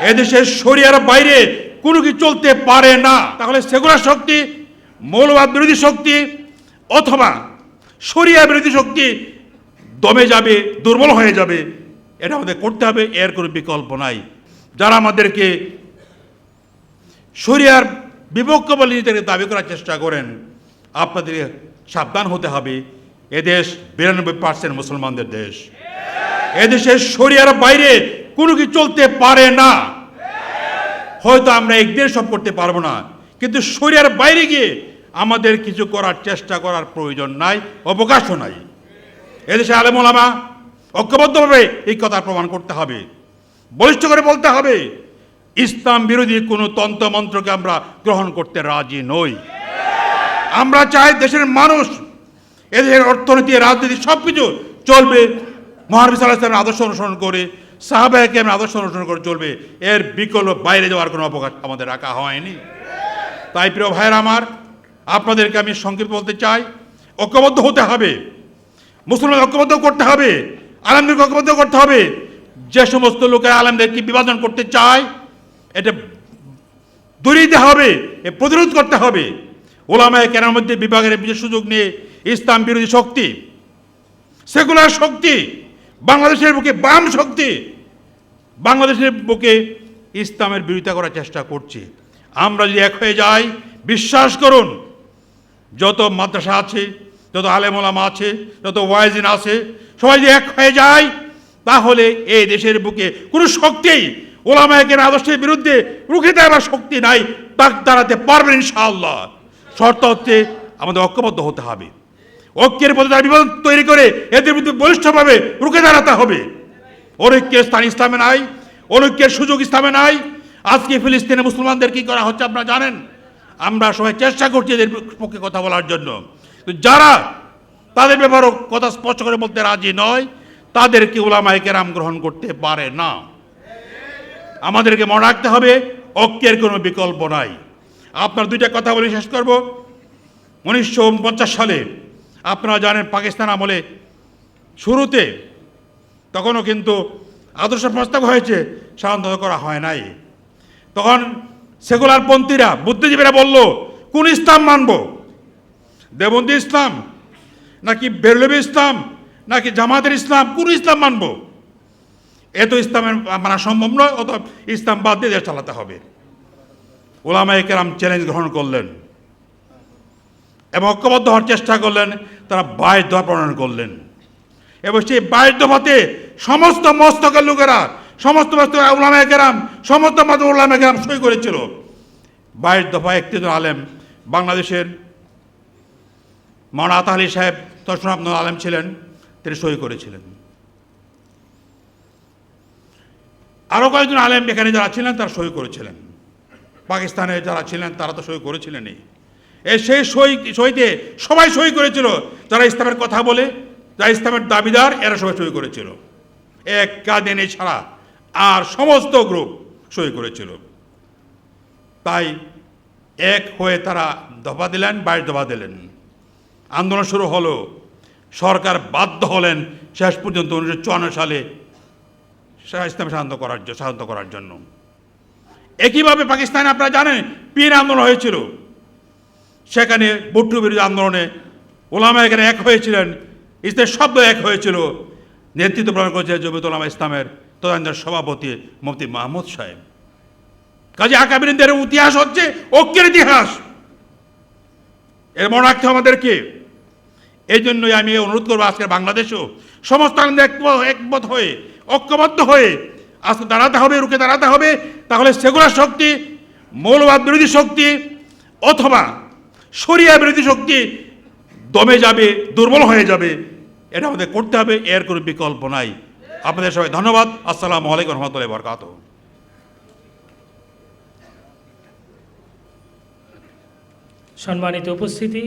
এদেশের শরিয়ার বাইরে কোনো কিছু চলতে পারে না। তাহলে সেগুলার শক্তি, মৌলবাদ বিরোধী শক্তি অথবা শরিয়া বিরোধী শক্তি দমে যাবে, দুর্বল হয়ে যাবে, এটা আমাদের করতে হবে, এর কোনো বিকল্প নাই। যারা আমাদেরকে শরিয়ার বিপক্ষ বলে নিজেদেরকে দাবি করার চেষ্টা করেন আপনাদের সাবধান হতে হবে। এদেশ বিরানব্বই পার্সেন্ট মুসলমানদের দেশ। এদেশের শরিয়ার বাইরে কোনো কিছু চলতে পারে না। হয়তো আমরা একদিন সব করতে পারব না, কিন্তু শরীরের বাইরে গিয়ে আমাদের কিছু করার চেষ্টা করার প্রয়োজন নাই, অবকাশও নাই। এদেশে আলেমোলামা ঐক্যবদ্ধভাবে এই কথা প্রমাণ করতে হবে। বলিষ্ঠ করে বলতে হবে, ইসলাম বিরোধী কোনো তন্ত্রমন্ত্রকে আমরা গ্রহণ করতে রাজি নই। আমরা চাই দেশের মানুষ, এদেশের অর্থনীতি, রাজনীতি সব কিছু চলবে। মহানবী ইসলামের আদর্শ অনুসরণ করে সাহাবাহকে আদর্শ অনুসরণ করে চলবে, এর বিকল্প বাইরে যাওয়ার কোনো অবকাশ আমাদের রাখা হয়নি। তাই প্রিয় ভাইয়ের আমার, আপনাদেরকে আমি সংক্ষেপ বলতে চাই, ঐক্যবদ্ধ হতে হবে মুসলমান ঐক্যবদ্ধ করতে হবে, আলমদেরকে ঐক্যবদ্ধ করতে হবে। যে সমস্ত লোকের আলমদেরকে বিভাজন করতে চায়, এটা দূরিয়ে দিতে হবে, এ প্রতিরোধ করতে হবে। ওলামায় কেনার মধ্যে বিভাগের বিশেষ সুযোগ নিয়ে ইসলাম বিরোধী শক্তি, সেকুলার শক্তি বাংলাদেশের বুকে বাম শক্তি, বাংলাদেশের বুকে ইসলামের বিরোধিতা করার চেষ্টা করছে। আমরা যদি এক হয়ে যাই, বিশ্বাস করুন, যত মাদ্রাসা আছে, যত আলেমোলামা আছে, যত ওয়াইজিন আছে, সবাই যদি এক হয়ে যায়, তাহলে এই দেশের বুকে কোনো শক্তি ওলামায়কের আদর্শের বিরুদ্ধে রুখে দেওয়ার শক্তি নাই, তাক দাঁড়াতে পারবেন ইনশাআল্লাহ। শর্ত হচ্ছে আমাদের ঐক্যবদ্ধ হতে হবে। ঐক্যের মধ্যে তারা বিভাজন তৈরি করে এদের বিরুদ্ধে বলিষ্ঠভাবে রুখে দাঁড়াতে হবে। অনৈক্যের স্থান ইসলামে নাই, অনৈক্যের সুযোগ ইসলামে নাই। আজকে ফিলিস্তিনে মুসলমানদের কি করা হচ্ছে আপনারা জানেন? আমরা সবাই চেষ্টা করছি এদের পক্ষে কথা বলার জন্য। যারা তাদের ব্যাপারেও কথা স্পষ্ট করে বলতে রাজি নয়, তাদেরকে ওলামায় কেরাম গ্রহণ করতে পারে না। আমাদেরকে মনে রাখতে হবে ঐক্যের কোনো বিকল্প নাই। আপনার দুইটা কথা বলে শেষ করব। উনিশশো পঞ্চাশ সালে আপনারা জানেন পাকিস্তান আমলে শুরুতে তখনও কিন্তু আদর্শ প্রস্তাব হয়েছে সাধারণত করা হয় নাই। তখন সেকুলার পন্থীরা, বুদ্ধিজীবীরা বলল, কোন ইসলাম মানব? দেবন্দী ইসলাম? নাকি বেরলবি ইসলাম? নাকি জামাতের ইসলাম? কোন ইসলাম মানব? এত ইসলামের মানা সম্ভব নয় অত ইসলাম বাদ দিয়ে দেশ চালাতে হবে। ওলামায়ে কেরাম চ্যালেঞ্জ গ্রহণ করলেন। এবং ঐক্যবদ্ধ হওয়ার চেষ্টা করলেন, তারা বাইশ দফা প্রণয়ন করলেন। এবং সেই বাইশ দফাতে সমস্ত মস্তকের লোকেরা, সমস্ত মস্ত উলামা কেরাম, সমস্ত মত উলামা কেরাম সই করেছিল। বাইশ দফা একটি আলেম, বাংলাদেশের মাওলানা আতাহ আলী সাহেব তসন আব্দুল আলেম ছিলেন, তিনি সই করেছিলেন। আরও কয়েকজন আলেম এখানে যারা ছিলেন, তারা সই করেছিলেন। পাকিস্তানে যারা ছিলেন, তারা তো সই করেছিলেনই। সেই সই সইতে সবাই সই করেছিল। যারা ইসলামের কথা বলে, যারা ইসলামের দাবিদার, এরা সবাই সই করেছিল। এক কাদিনী ছাড়া আর সমস্ত গ্রুপ সই করেছিল। তাই এক হয়ে তারা দফা দিলেন, বাইশ দফা দিলেন। আন্দোলন শুরু হলো। সরকার বাধ্য হলেন শেষ পর্যন্ত উনিশশো চুয়ান্ন সালে ইসলাম শান্ত করার জ- শান্ত করার জন্য। একইভাবে পাকিস্তানে আপনারা জানেন, পীর আন্দোলন হয়েছিল। সেখানে ভুট্টু বিরোধী আন্দোলনে ওলামা এখানে এক হয়েছিলেন, ইসলামের শব্দ এক হয়েছিল। নেতৃত্ব প্রদান করেছে জবিত ওলামা ইসলামের তদানীন্তন সভাপতি মুফতি মাহমুদ সাহেব। কাজে আকাবিরিনদের ইতিহাস হচ্ছে ঐক্যের ইতিহাস। এর মনে রাখতে আমাদেরকে এই জন্যই আমি অনুরোধ করব আজকের বাংলাদেশও সমস্ত একমত হয়ে, ঐক্যবদ্ধ হয়ে আজকে দাঁড়াতে হবে, রুখে দাঁড়াতে হবে। তাহলে সেগুলার শক্তি, মৌলবাদ বিরোধী শক্তি অথবা শরিয়া বিরোধী শক্তি দমে যাবে, দুর্বল হয়ে যাবে, এটা আমাদের করতে হবে, এর কোনো বিকল্প নাই। আপনাদের সবাই ধন্যবাদ। আসসালামু আলাইকুম রহমতুল্লাহ বরকাত সম্মানিত উপস্থিতি